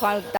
과-